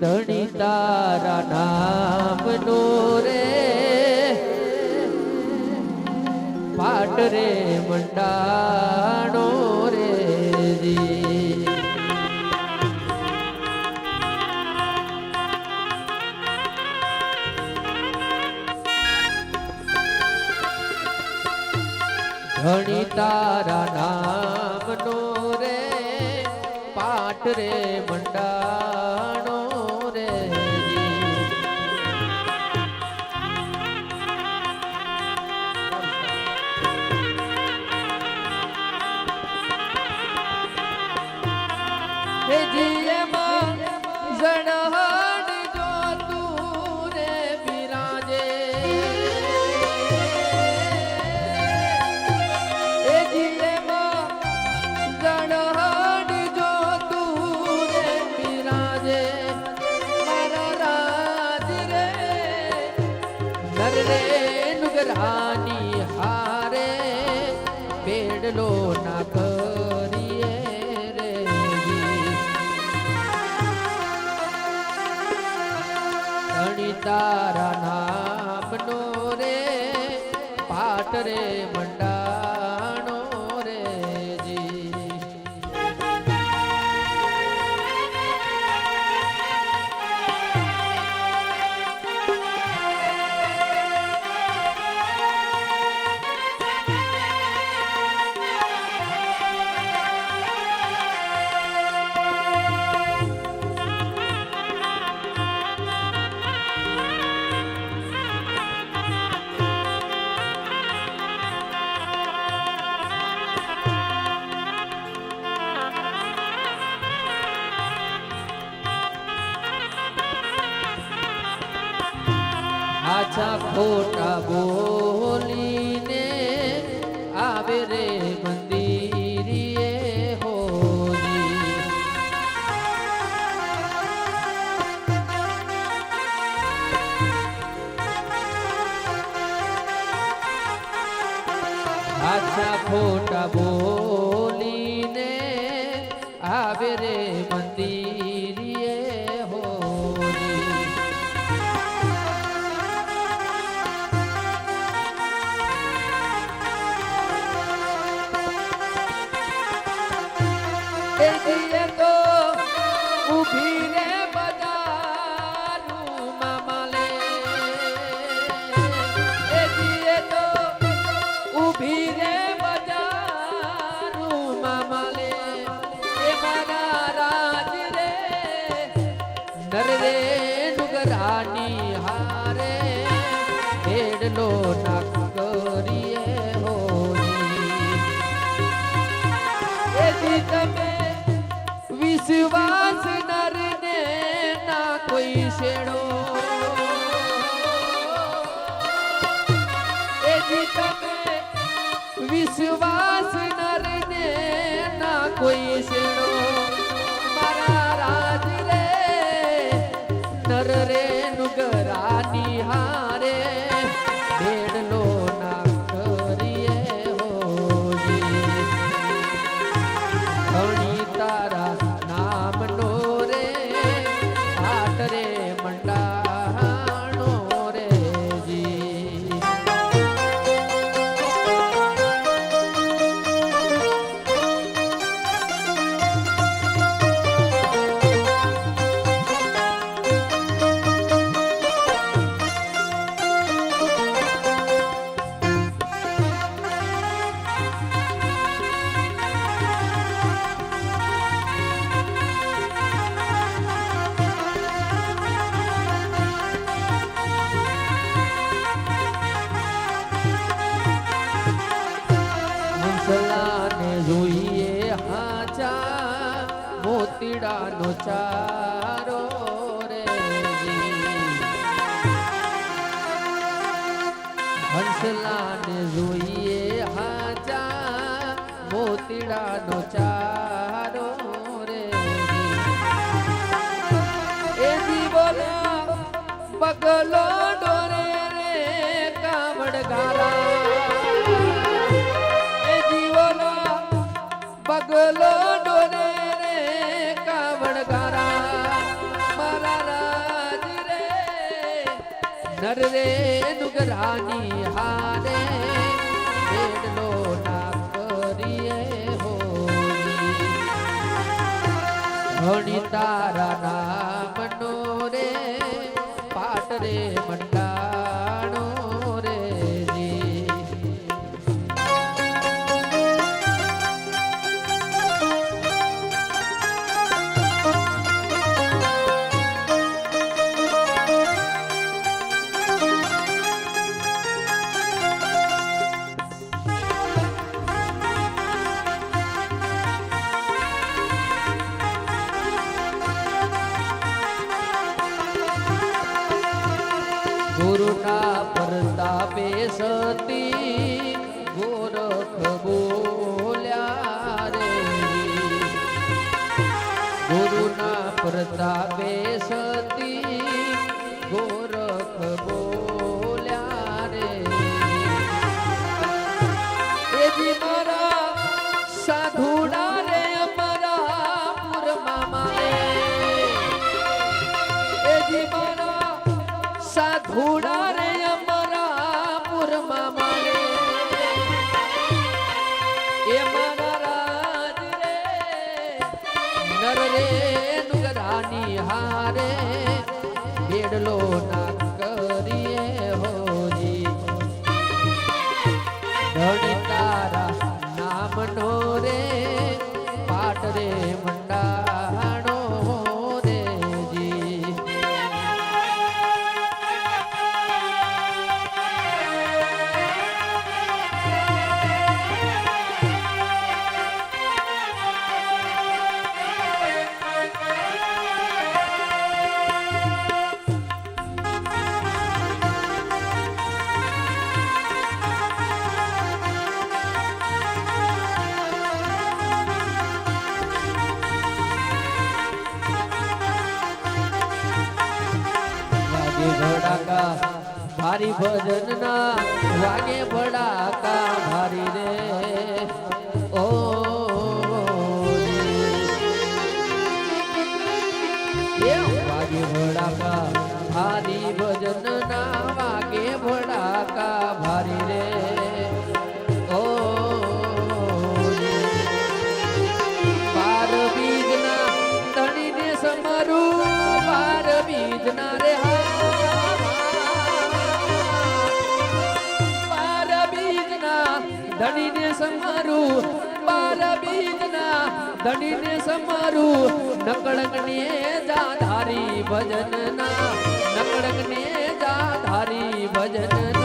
ધણી તારા નામનો રે. પાટ રે, મંડાણો રે ધણી તારા નામનો રે. પાટ રે, મંડાણો પેડલો ના કરીએ રે. ધણી તારા નામનો રે પાટ રે আচ্ছা ফোটা বলিনে আবে রে মন্দিরিয়ে হোলি। আচ্ছা ফোটা বলিনে আবে রে মন্দির એ તો ઊભી રે બજારું મામાલે. એ તો ઊભી રે બજારું મામાલે. એ મારા રાજ રે નર ડુગરાની હારે. ભેડલો નાક મોતીડાનો ચારો રે. હંસલાને જોઈએ હાચા મોતીડાનો ચારો રે. એ જીવોના પગલો ડોરે રે કામડ ગારા ધણી તારા નામનો પ્રતાપે સતી ગોરખ બોલ્યા રે. એજી મારા સાધુડા રે અમારા મામા એજી મારા સાધુડા નર રે નુગરાની હારે બેડલો ના ભારી ભજન ના વાગે ભડાકા મારી રે. ધણીને સમરું. નકળંગને જા ધારી ભજનના. નકળંગને જા ધારી ભજનના.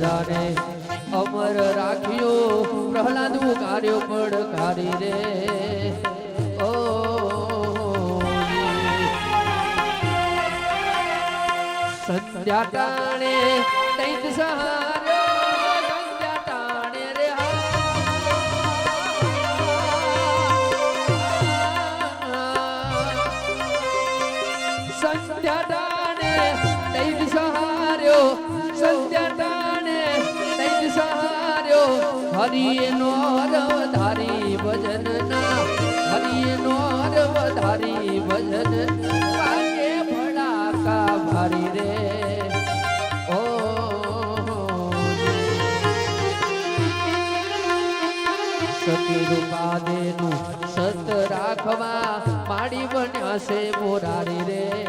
રાજાને અમર રાખ્યો. પ્રહલાદ કાર્યો પડકારી રે. ઓ, સંધ્યા ટાણે દૈત સહાર્યો. સંધ્યા ટાણે રે સંધ્યા ટાણે દૈત સહાર્યો. સંધ્યા હરિએ નો રવ ધારી ભજન ના હરિએ નો ધારી ભજન વાગે ભડાકા ભારી રે. ઓ સતી રૂપાદેનું સત રાખવા માડી બન્યા છે મોરારી રે.